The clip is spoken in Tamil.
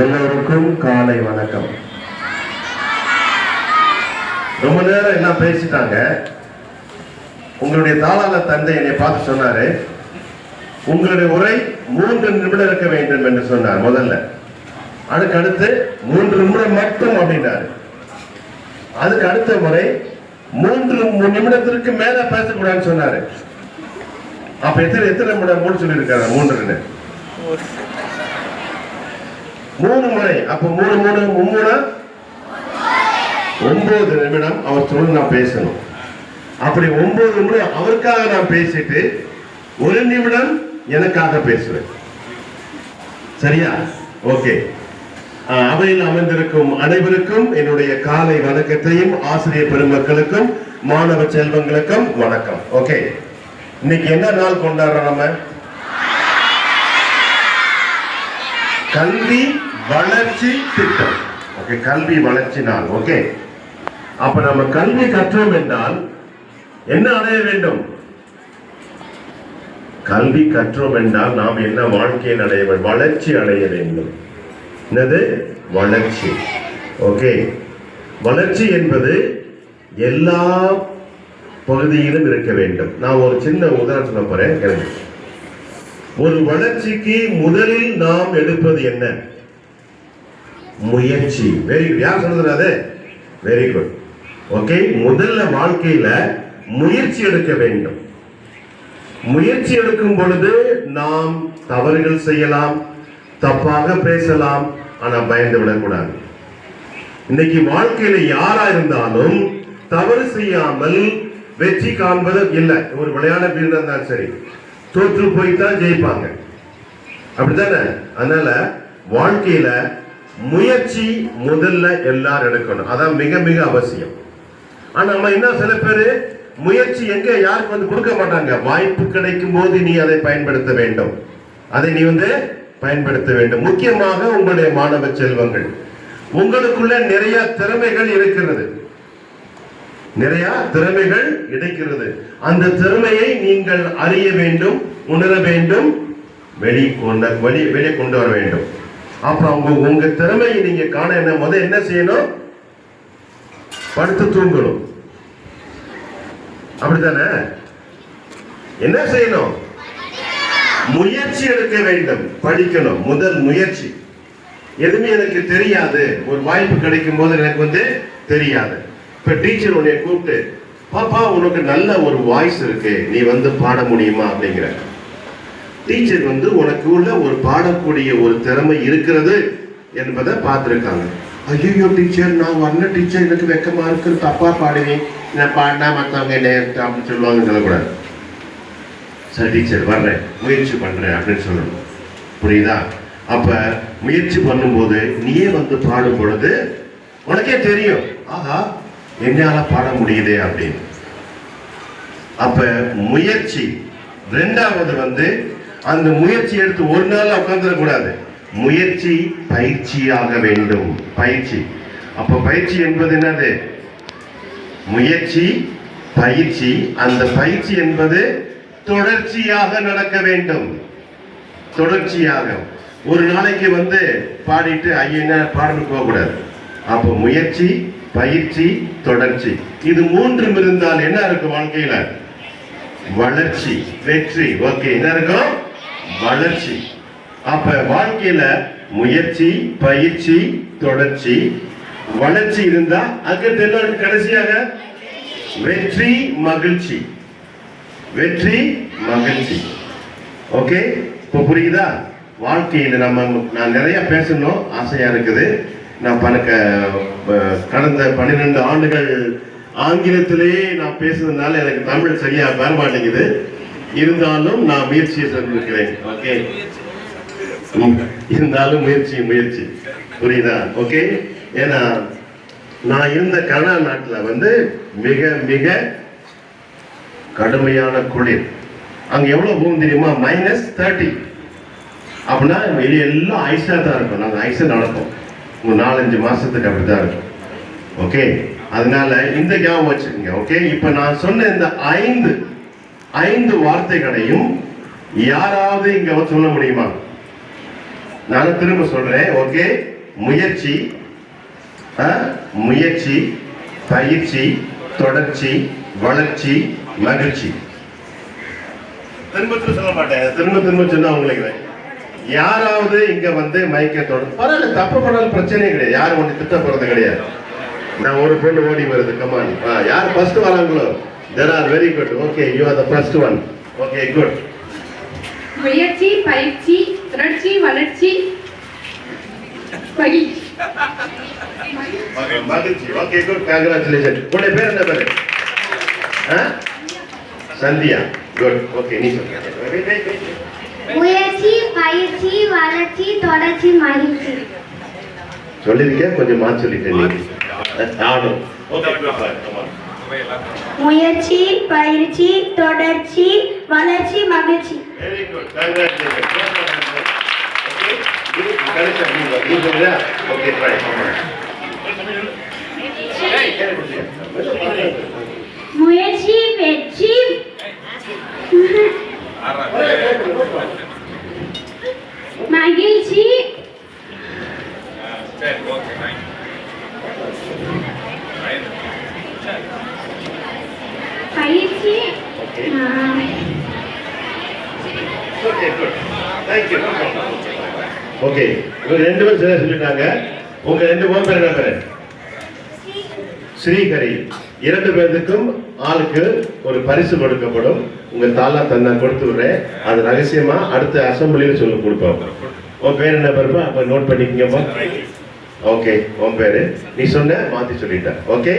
எல்லோருக்கும் காலை வணக்கம். ரொம்ப நேரம் எல்லாம் பேசிட்டாங்க. உங்களுடைய தாளாளர் தந்தை என்னை பார்த்து சொன்னாரு. உங்களுடைய உரை மூன்று நிமிடம் இருக்க வேண்டும் என்று சொன்னார் முதல்ல. அதுக்கு அடுத்து மூன்று நிமிடம் மட்டும் அப்படின்னாரு. அதுக்கு அடுத்த முறை மூன்று நிமிடத்திற்கு மேல பேசக்கூடாதுன்னு சொன்னாரு. அப்ப எத்தனை எத்தனை நிமிடம் மூணு சொல்லியிருக்காரு மூன்று மூணு முறை. அப்ப மூணு மூணு மும்மூணா ஒன்பது நிமிடம் அவர் சொல்லி நான் பேசணும். அப்படி ஒன்பது நிமிடம் அவருக்காக நான் பேசிட்டு ஒரு நிமிடம் எனக்காக பேசுவேன். சரியா? ஓகே. அவையில் அமர்ந்திருக்கும் அனைவருக்கும் என்னுடைய காலை வணக்கத்தையும் ஆசிரியர் பெருமக்களுக்கும் மாணவ செல்வங்களுக்கும் வணக்கம். ஓகே. இன்னைக்கு என்ன நாள் கொண்டாடுறோம் நம்ம? கல்வி வளர்ச்சி திட்டம். ஓகே கல்வி வளர்ச்சி நாள். ஓகே அப்ப நம்ம கல்வி கற்றோம் என்றால் என்ன அடைய வேண்டும்? கல்வி கற்றோம் என்றால் நாம் என்ன வாழ்க்கையில் அடைய வளர்ச்சி அடைய வேண்டும். என்னது? வளர்ச்சி. ஓகே வளர்ச்சி என்பது எல்லா பகுதியிலும் இருக்க வேண்டும். நான் ஒரு சின்ன உதாரணம் சொல்ல போறேன். கேளுங்க. ஒரு வளர்ச்சிக்கு முதலில் நாம் எடுப்பது என்ன? முயற்சி. வெரி குட் யார் சொல்றது அது? வெரி குட் ஓகே முதல்ல வாழ்க்கையில முயற்சி எடுக்க வேண்டும். முயற்சி எடுக்கும் பொழுது நாம் தவறுகள் செய்யலாம் தப்பாக பேசலாம் ஆனா பயந்து விடக்கூடாது. இன்னைக்கு வாழ்க்கையில யாரா இருந்தாலும் தவறு செய்யாமல் வெற்றி காண்பது இல்லை. ஒரு விளையாட வீரர் இருந்தாலும் சரி. தோற்று போய் தான் ஜெயிப்பாங்க. அப்படித்தானே? அதனால வாழ்க்கையில முயற்சி முதல்ல எல்லாரும் எடுக்கணும். அதான் மிக மிக அவசியம். ஆனா நம்ம என்ன சில பேரு முயற்சி எங்க யாருக்கு வந்து கொடுக்க மாட்டாங்க. வாய்ப்பு கிடைக்கும் போது நீ அதை பயன்படுத்த வேண்டும். அதை நீ வந்து பயன்படுத்த வேண்டும். முக்கியமாக உங்களுடைய மாணவ செல்வங்கள். உங்களுக்குள்ள நிறைய திறமைகள் இருக்கிறது. நிறைய திறமைகள் கிடைக்கிறது. அந்த திறமையை நீங்கள் அறிய வேண்டும் உணர வேண்டும் வெளி கொண்ட வெளி வெளியே கொண்டு வர வேண்டும். அப்புறம் உங்க உங்க திறமையை நீங்க காண என்ன முதல் என்ன செய்யணும்? படுத்து தூங்கணும். அப்படித்தானே? என்ன செய்யணும்? முயற்சி எடுக்க வேண்டும். படிக்கணும். முதல் முயற்சி. எதுவுமே எனக்கு தெரியாது. ஒரு வாய்ப்பு கிடைக்கும் போது எனக்கு வந்து தெரியாது. இப்போ டீச்சர் உன்னை கூப்பிட்டு பாப்பா உனக்கு நல்ல ஒரு வாய்ஸ் இருக்கு நீ வந்து பாட முடியுமா? அப்படிங்கிற. டீச்சர் வந்து உனக்கு உள்ள ஒரு பாடக்கூடிய ஒரு திறமை இருக்கிறது என்பதை பார்த்துருக்காங்க. ஐயோ டீச்சர் நான் வரல டீச்சர் எனக்கு வெக்கமா இருக்கு தப்பா பாடுவேன். நான் பாடினா மற்றவங்க என்ன அப்படின்னு சொல்லுவாங்க சொல்லக்கூடாது. சரி டீச்சர் வர்றேன். முயற்சி பண்றேன் அப்படின்னு சொல்லணும். புரியுதா? அப்ப முயற்சி பண்ணும்போது நீயே வந்து பாடும் பொழுது உனக்கே தெரியும். ஆஹா என்னால பாட முடியுதே அப்படின்னு. அப்ப முயற்சி ரெண்டாவது வந்து அந்த முயற்சி எடுத்து ஒரு நாள் உட்காந்துடக்கூடாது முயற்சி பயிற்சியாக வேண்டும். பயிற்சி. அப்ப பயிற்சி என்பது என்னது? முயற்சி பயிற்சி. அந்த பயிற்சி என்பது தொடர்ச்சியாக நடக்க வேண்டும். தொடர்ச்சியாக. ஒரு நாளைக்கு வந்து பாடிட்டு ஐயன பாடணும் போகக்கூடாது. அப்போ முயற்சி பயிற்சி தொடர்ச்சி. இது மூன்றும் இருந்தால் என்ன இருக்கும் வாழ்க்கையில? வளர்ச்சி வெற்றி. ஓகே என்ன இருக்கும்? வளர்ச்சி. அப்ப வாழ்க்கையில முயற்சி பயிற்சி தொடர்ச்சி. வளர்ச்சி இருந்தா அங்க கடைசியாக வெற்றி மகிழ்ச்சி. வெற்றி மகிழ்ச்சி. ஓகே இப்போ புரியுதா? வாழ்க்கையில் நம்ம நான் நிறைய பேசணும். ஆசையா இருக்குது. நான் பணக்க கடந்த பன்னிரெண்டு ஆண்டுகள் ஆங்கிலத்திலேயே நான் பேசுனதுனால எனக்கு தமிழ் சரியா வர மாட்டேங்குது. இருந்தாலும் நான் முயற்சியை செஞ்சிருக்கிறேன். ஓகே ம், இருந்தாலும் முயற்சி முயற்சி. புரியுதா? ஓகே ஏன்னா நான் இருந்த கனடா நாட்டில் வந்து மிக மிக கடுமையான குளிர். அங்க எவ்வளவு போகும் தெரியுமா? மைனஸ் தேர்ட்டி அப்படின்னா வெளியே எல்லாம் ஐஸா தான் இருக்கும். நாங்கள் ஐஸா நடப்போம். ஒரு நாலஞ்சு மாசத்துக்கு அப்படிதான் இருக்கும். ஓகே அதனால இந்த ஞாபகம் வச்சுக்கோங்க ஓகே இப்ப நான் சொன்ன இந்த ஐந்து ஐந்து வார்த்தைகளையும் யாராவது இங்க சொல்ல முடியுமா? நானும் திரும்ப சொல்றேன் ஓகே முயற்சி? முயற்சி பயிற்சி தொடர்ச்சி வளர்ச்சி மகிழ்ச்சி. திரும்ப திரும்ப சொல்ல மாட்டேன். திரும்ப திரும்ப சொன்னா உங்களுக்கு. யாராவது இங்க வந்து மைக்க தொடர் பரவாயில்ல தப்பு பண்ணாலும் பிரச்சனையே கிடையாது. யாரும் ஒன்று திட்ட போறது கிடையாது. நான் ஒரு பொண்ணு ஓடி வருது கமான் யார் ஃபர்ஸ்ட் வராங்களோ? There are very good okay you are the first one okay good முயற்சி பயிற்சி தொடர்ச்சி வளர்ச்சி மகிழ்ச்சி. மகிழ்ச்சி. ஓகே குட் கங்க்ராச்சுலேஷன் உன்னுடைய பேர் என்ன பேரு? ஆ? சந்தியா. குட் ஓகே நீ சொல்லு முயற்சி பயிற்சி வளர்ச்சி தொடர்ச்சி மகிழ்ச்சி. சொல்லிருக்கேன் கொஞ்சம் மாற்றி சொல்லிட்டேன் நீ ஆனும் ஓகே குட் முயற்சி பயிற்சி தொடர்ச்சி வளர்ச்சி மகிழ்ச்சி. வெரி குட் கங்க்ராச்சுலேஷன் ஓகே கரெக்டா நீ சொல்றியா ஓகே ட்ரை முயற்சி வெற்றி. மகிழ்ச்சி பயிற்சி ஆஹ், ஓகே குட் ஓகே இவங்க ரெண்டு பேரும் சரியா சொல்லிட்டாங்க. உங்க ரெண்டு பேரும் பேர் என்ன பேரு? ஸ்ரீஹரி. இரண்டு பேருக்கும் ஆளுக்கு ஒரு பரிசு கொடுக்கப்படும். உங்க தாலா தந்தா கொடுத்து விடுறேன். அது ரகசியமா அடுத்த அசம்பிளியில சொல்லி கொடுப்போம். உன் பேர் என்ன பேருப்பா? அப்ப நோட் பண்ணிக்கங்கப்பா ஓகே உன் பேரு. நீ சொன்ன மாத்தி சொல்லிட்ட ஓகே